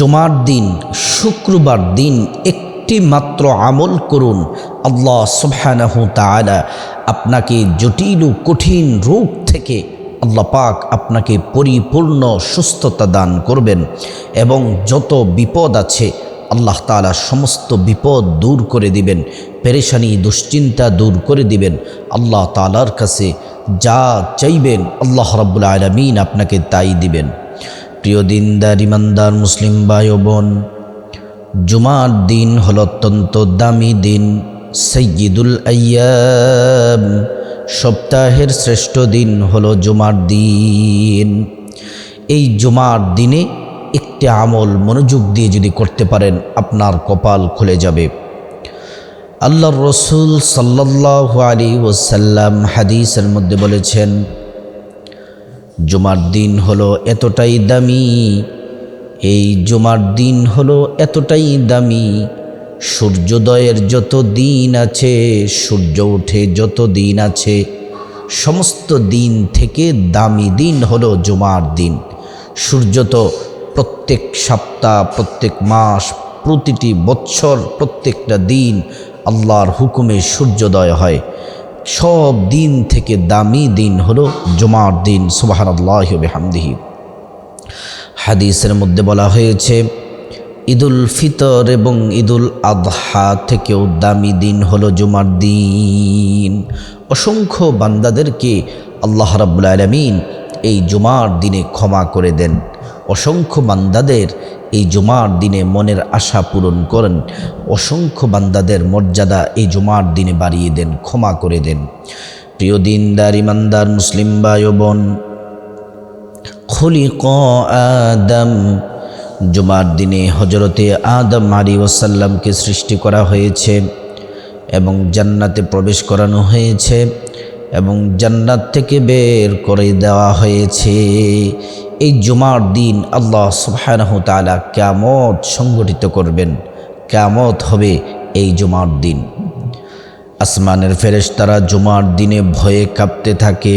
জুমার দিন, শুক্রবার দিন একটি মাত্র আমল করুন। আল্লাহ সুবহানাহু তাআলা আপনাকে জটিল ও কঠিন রোগ থেকে আল্লাহ পাক আপনাকে পরিপূর্ণ সুস্থতা দান করবেন এবং যত বিপদ আছে আল্লাহ তাআলা সমস্ত বিপদ দূর করে দিবেন, পেরেশানি, দুশ্চিন্তা দূর করে দিবেন। আল্লাহ তালার কাছে যা চাইবেন আল্লাহ রাব্বুল আলামিন আপনাকে তাই দিবেন। প্রিয় দিনদার, ইমানদার মুসলিম ভাই ও বোন, জুমার দিন হল অত্যন্ত দামি দিন, সৈয়দুল আয়াম। সপ্তাহের শ্রেষ্ঠ দিন হলো জুমার দিন। এই জুমার দিনে একটি আমল মনোযোগ দিয়ে যদি করতে পারেন, আপনার কপাল খুলে যাবে। আল্লাহর রসুল সাল্লাহ আলী ওসাল্লাম হাদিসের মধ্যে বলেছেন জুমার দিন হলো এতটাই দামি, এই জুমার দিন হলো এতটাই দামি। সূর্যোদয়ের যত দিন আছে, সূর্য ওঠে যত দিন আছে, সমস্ত দিন থেকে দামি দিন হলো জুমার দিন। সূর্য তো প্রত্যেক সপ্তাহ, প্রত্যেক মাস, প্রতিটি বৎসর, প্রত্যেকটা দিন আল্লাহর হুকুমে সূর্যোদয় হয়। সব দিন থেকে দামি দিন হলো জুমার দিন সুবাহ আল্লাহ হামদিহি হাদিসের মধ্যে বলা হয়েছে, ঈদুল ফিতর এবং ঈদুল আদহা থেকেও দামি দিন হলো জুমার দিন। অসংখ্য বান্দাদেরকে আল্লাহ রাব্বুল আলমিন এই জুমার দিনে ক্ষমা করে দেন। অসংখ্য বান্দাদের এই জুমার দিনে মনের আশা পূরণ করেন। অসংখ্য বান্দাদের মর্যাদা এই জুমার দিনে বাড়িয়ে দেন, ক্ষমা করে দেন। প্রিয় দিনদার, ইমানদার, মুসলিম ভাই বোন খুলিক আদম, জুমার দিনে হজরতে আদম আলী ওসাল্লামকে সৃষ্টি করা হয়েছে এবং জান্নাতে প্রবেশ করানো হয়েছে এবং জান্নাত থেকে বের করে দেওয়া হয়েছে। এই জুমার দিন আল্লাহ সুবাহ তালা ক্যামত সংগঠিত করবেন। ক্যামত হবে এই জুমার দিন। আসমানের ফেরেস্তারা জুমার দিনে ভয়ে কাঁপতে থাকে।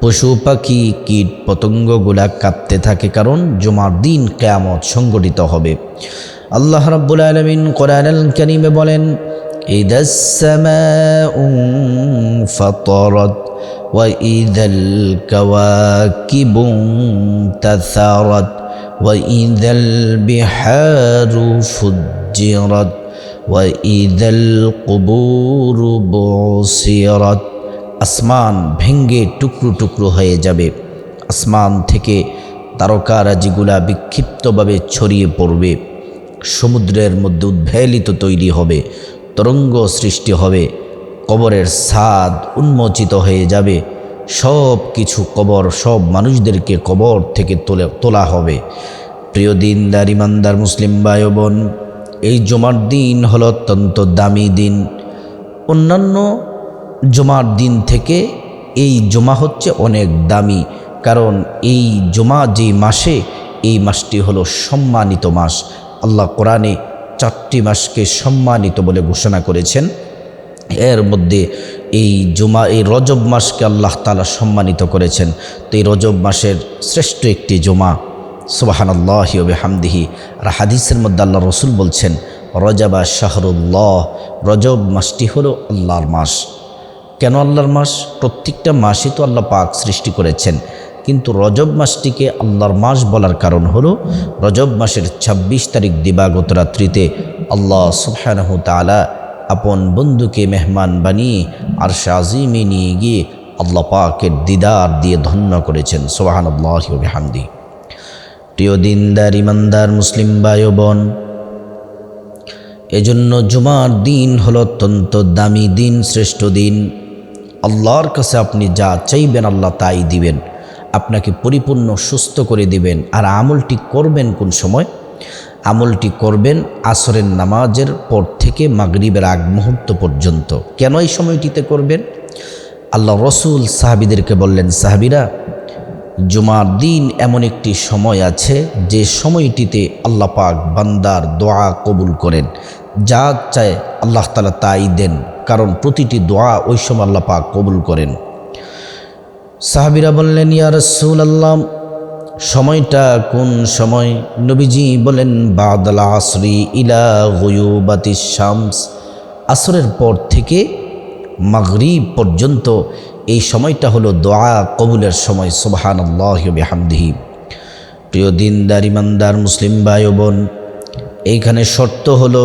পশু, পাখি, কীট, পতঙ্গগুলা কাঁপতে থাকে কারণ জুমার দিন কেয়ামত সংগঠিত হবে। আল্লাহ রাব্বুল আলমিন কোরআনুল করিমে বলেন ইদাসমা ফাতরত وإذا الكواكب انتثرت وإذا البحار فجرت وإذا القبور بعصرت আসমান ভেঙ্গে টুকরো টুকরো হয়ে যাবে আসমান থেকে তারকারাজিগুলা বিক্ষিপ্তভাবে ছড়িয়ে পড়বে সমুদ্রের মধ্যে উদ্ভেলিত তৈরি হবে তরঙ্গ সৃষ্টি হবে কবরের স্বাদ উন্মোচিত হয়ে যাবে। সব কিছু কবর, সব মানুষদেরকে কবর থেকে তোলে, তোলা হবে। প্রিয় দিনদার, ইমানদার মুসলিম ভাই বোন এই জমার দিন হলো অত্যন্ত দামি দিন। অন্যান্য জমার দিন থেকে এই জমা হচ্ছে অনেক দামি। কারণ এই জমা যে মাসে, এই মাসটি হলো সম্মানিত মাস। আল্লাহ কোরআনে চারটি মাসকে সম্মানিত বলে ঘোষণা করেছেন। এর মধ্যে এই জুমা, এই রজব মাসকে আল্লাহ তালা সম্মানিত করেছেন। তো এই রজব মাসের শ্রেষ্ঠ একটি জমা সুবাহান আল্লাহ হামদিহি আর হাদিসের মধ্যে আল্লাহ রসুল বলছেন, রজাবা শাহরুল্লাহ, রজব মাসটি হলো আল্লাহর মাস। কেন আল্লাহর মাস? প্রত্যেকটা মাসই তো আল্লাহ পাক সৃষ্টি করেছেন, কিন্তু রজব মাসটিকে আল্লাহর মাস বলার কারণ হলো, রজব মাসের ২৬ তারিখ দিবাগত রাত্রিতে আল্লাহ সুবহানাহু তালা আপন বন্ধুকে মেহমান বানিয়ে আর শাজিমে নিয়ে গিয়ে আল্লাহ পাকের দিদার দিয়ে ধন্য করেছেন। সোহান আল্লাহ হামদি প্রিয় দিনদার, ইমানদার মুসলিম ভাই বোন এজন্য জুমার দিন হল অত্যন্ত দামি দিন, শ্রেষ্ঠ দিন। আল্লাহর কাছে আপনি যা চাইবেন আল্লাহ তাই দিবেন। আপনাকে পরিপূর্ণ সুস্থ করে দিবেন। আর আমলটি করবেন কোন সময়? আমলটি করবেন আসরের নামাজের পর থেকে মাগরিবের আগ মুহূর্ত পর্যন্ত। কেন এই সময়টিতে করবেন? আল্লাহ রসুল সাহাবিদেরকে বললেন, সাহাবিরা, জুমার দিন এমন একটি সময় আছে যে সময়টিতে আল্লাহ পাক বান্দার দোয়া কবুল করেন। যা চায় আল্লাহ তালা তাই দেন, কারণ প্রতিটি দোয়া ওই সময় আল্লাহ পাক কবুল করেন। সাহাবিরা বললেন, ইয়া রসুল আল্লাহ সময়টা কোন সময়? নবীজি বলেন, বাদল আসরি ইলা গয়ুবাতি শামস। আসরের পর থেকে মাগরিব পর্যন্ত এই সময়টা হলো দোয়া কবুলের সময় সোবাহান আল্লাহ হামদিহি প্রিয় দিনদার, ইমানদার, মুসলিম ভাই বোন এইখানে শর্ত হলো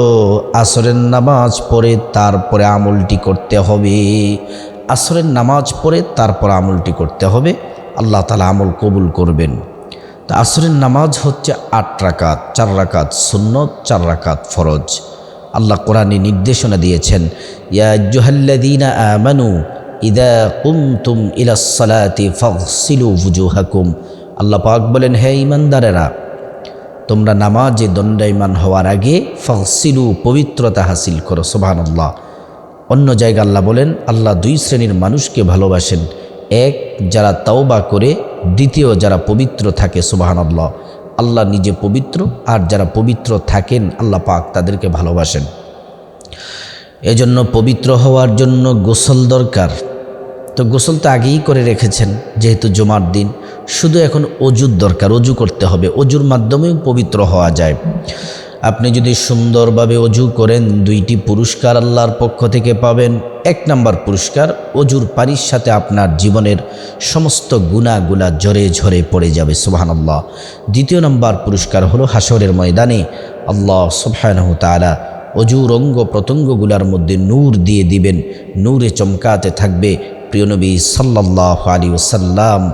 আসরের নামাজ পড়ে তারপরে আমলটি করতে হবে। আসরের নামাজ পড়ে তারপর আমলটি করতে হবে। আল্লাহ তালা আমল কবুল করবেন। তা আসরের নামাজ হচ্ছে আট রাকাত, চার রাকাত সুন্নত, চার রাকাত ফরজ। আল্লাহ কোরআনে নির্দেশনা দিয়েছেন, ইয়া জুহাল্লাদিনা ইদা কুমতুম ইলাসসালাতি ফাগসিলু ফুজুহাকুম আল্লাহ পাক বলেন, হে ইমানদারেরা তোমরা নামাজে দণ্ডায়মান হওয়ার আগে ফগসিলু পবিত্রতা হাসিল করো সোবাহান্লাহ অন্য জায়গা আল্লাহ বলেন, আল্লাহ দুই শ্রেণির মানুষকে ভালোবাসেন। এক, যারা তাওবা করে, দ্বিতীয় যারা পবিত্র থাকে সুবাহান্লাহ আল্লাহ নিজে পবিত্র, আর যারা পবিত্র থাকেন, আল্লাহ পাক তাদেরকে ভালোবাসেন। এজন্য পবিত্র হওয়ার জন্য গোসল দরকার। তো গোসল তো আগেই করে রেখেছেন, যেহেতু জমার দিন। শুধু এখন অজুর দরকার, অজু করতে হবে। অজুর মাধ্যমেও পবিত্র হওয়া যায়। আপনি যদি সুন্দরভাবে অজু করেন, দুইটি পুরস্কার আল্লাহর পক্ষ থেকে পাবেন। এক নম্বর পুরস্কার, অজুর পানির সাথে আপনার জীবনের সমস্ত গুণাগুলা ঝরে ঝরে পড়ে যাবে, সুবাহানাল্লাহ। দ্বিতীয় নম্বর পুরস্কার হলো হাসরের ময়দানে। আল্লাহ সুবহানাহু তাআলা অজুর অঙ্গ প্রত্যঙ্গগুলার মধ্যে নূর দিয়ে দিবেন, নূরে চমকাতে থাকবে। প্রিয়নবী সাল্লাহ আলী ওসাল্লাম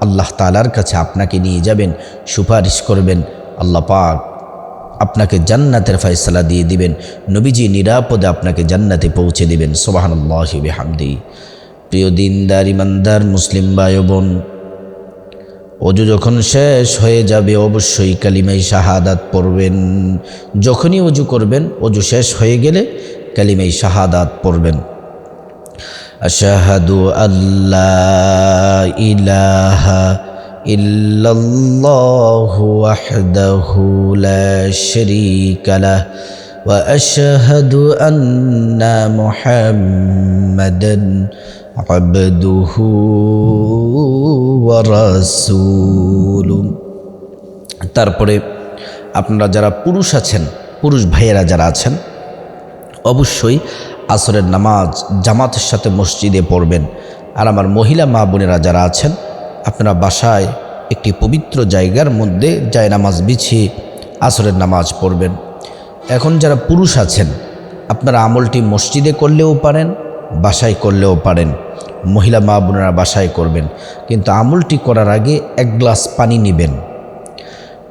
আল্লাহ তালার কাছে আপনাকে নিয়ে যাবেন, সুপারিশ করবেন, আল্লাহ পাক আপনাকে জান্নাতের ফয়সলা দিয়ে দিবেন। নবীজি নিরাপদে আপনাকে জান্নাতে পৌঁছে দিবেন। সোবাহানুল্লাহিবে হামদি প্রিয় দিনদার, ইমানদার, মুসলিম বায়ু বোন অজু যখন শেষ হয়ে যাবে, অবশ্যই কালিমাই শাহাদাত পড়বেন। যখনই অজু করবেন, অজু শেষ হয়ে গেলে কালিমাই শাহাদাত পড়বেন। আশাহাদু আল্লাহ ইলাহা إلا الله وحده لا شريك له وأشهد أن محمدا عبده ورسوله তারপরে আপনারা যারা পুরুষ আছেন পুরুষ ভাইয়েরা যারা আছেন অবশ্যই আসরের নামাজ জামাতের সাথে মসজিদে পড়বেন আর আমার মহিলা মা বোনেরা যারা আছেন আপনারা বাসায় একটি পবিত্র জায়গার মধ্যে যায় নামাজ বিছিয়ে আসরের নামাজ পড়বেন। এখন যারা পুরুষ আছেন, আপনারা আমলটি মসজিদে করলেও পারেন, বাসায় করলেও পারেন। মহিলা মা বোনেরা বাসায় করবেন। কিন্তু আমলটি করার আগে এক গ্লাস পানি নেবেন।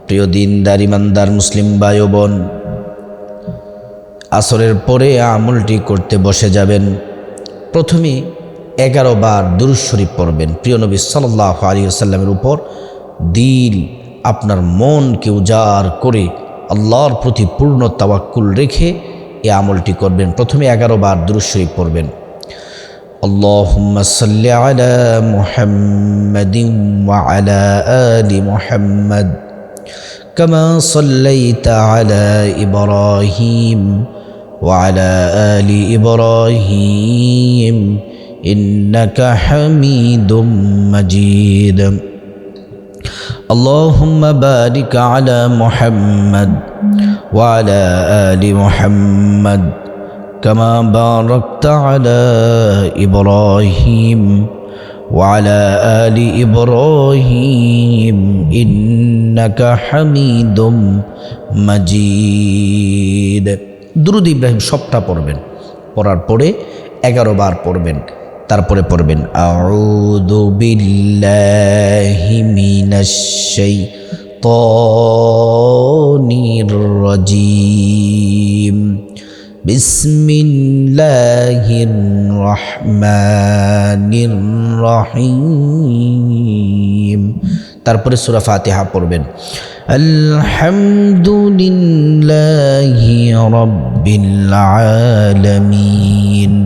প্রিয় দিনদার, ইমানদার, মুসলিম ভাই বোন আসরের পরে আমলটি করতে বসে যাবেন। প্রথমে এগারো বার দুরুশরীফ পড়বেন প্রিয় নবী সাল্লাহ আলী আসাল্লামের উপর দিল আপনার মনকে উজাড় করে আল্লাহর প্রতি পূর্ণ তাওয়াক্কুল রেখে এ আমলটি করবেন প্রথমে এগারো বার দুরুশরীফ পড়বেন اللهم صل على محمد وعلى آل محمد كما صليت على إبراهيم وعلى آل إبراهيم إنك حميد مجيد اللهم بارك على محمد وعلى آل محمد كما باركت على إبراهيم وعلى آل إبراهيم إنك حميد مجيد দুরুদ ইব্রাহিম সবটা পড়বেন পড়ার পরে এগারো বার পড়বেন তারপরে পড়বেন, আউযু বিল্লাহি মিনাশ শাইতানির রাজিম। বিসমিল্লাহির রহমানির রহিম। তারপরে সূরা ফাতিহা পড়বেন, আলহামদুলিল্লাহি রাব্বিল আলামিন।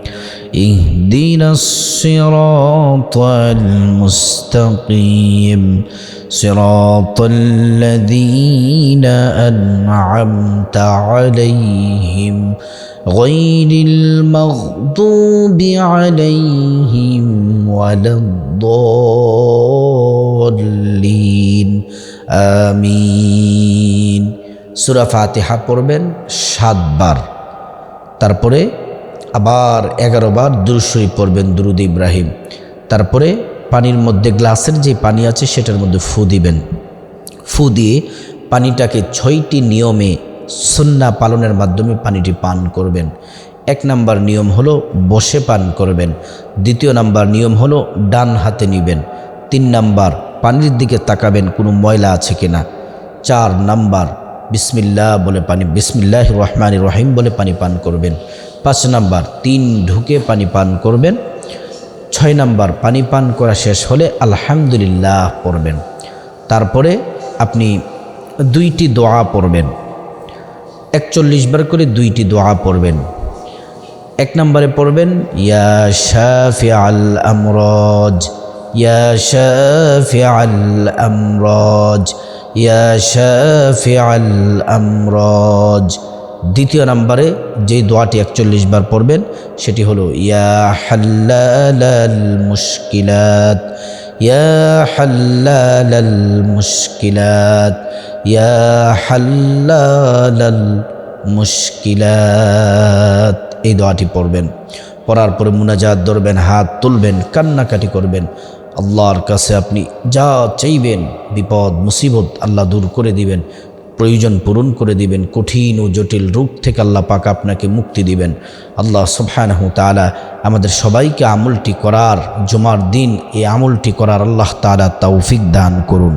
اهدنا الصراط المستقيم صراط الذين أنعمت عليهم غير المغضوب عليهم ولا الضالين আমিন সুরা ফাতিহা পড়বেন সাতবার তারপরে আবার এগারো বার দুরুশরী পড়বেন দুরুদ ইব্রাহিম। তারপরে পানির মধ্যে গ্লাসের যে পানি আছে সেটার মধ্যে ফু দিবেন। ফু দিয়ে পানিটাকে ছয়টি নিয়মে সুন্না পালনের মাধ্যমে পানিটি পান করবেন। এক নাম্বার নিয়ম হলো বসে পান করবেন। দ্বিতীয় নাম্বার নিয়ম হলো ডান হাতে নেবেন। তিন নাম্বার পানির দিকে তাকাবেন, কোনো ময়লা আছে কিনা। চার নাম্বার বিসমিল্লাহ বলে পানি বিসমিল্লাহ রহমান রহিম বলে পানি পান করবেন। পাঁচ নাম্বার, তিন ঢুকে পানি পান করবেন। ছয় নাম্বার, পানি পান করা শেষ হলে আলহামদুলিল্লাহ পড়বেন। তারপরে আপনি দুইটি দোয়া পড়বেন। একচল্লিশ বার করে দুইটি দোয়া পড়বেন। এক নম্বরে পড়বেন, ইয়া শাফি আল আমরজ, ইয়া শাফি আল আমরজ, ইয়া শাফি আল আমরজ। দ্বিতীয় নম্বরে যে দোয়াটি একচল্লিশ বার পড়বেন, সেটি হলো, ইয়া মুশকিলাত ইয়া মুশকিলাত, ইয়া হাল্লাল মুশকিলাত। এই দোয়াটি পড়বেন। পড়ার পরে মুনাজাত ধরবেন, হাত তুলবেন, কান্নাকাটি করবেন। আল্লাহর কাছে আপনি যা চাইবেন, বিপদ, মুসিবত আল্লাহ দূর করে দিবেন। প্রয়োজন পূরণ করে দিবেন, কঠিন ও জটিল রূপ থেকে আল্লাহ পাক আপনাকে মুক্তি দিবেন। আল্লাহ সুবহানাহু তালা আমাদের সবাইকে আমলটি করার, জমার দিন এই আমলটি করার আল্লাহ তালা তৌফিক দান করুন।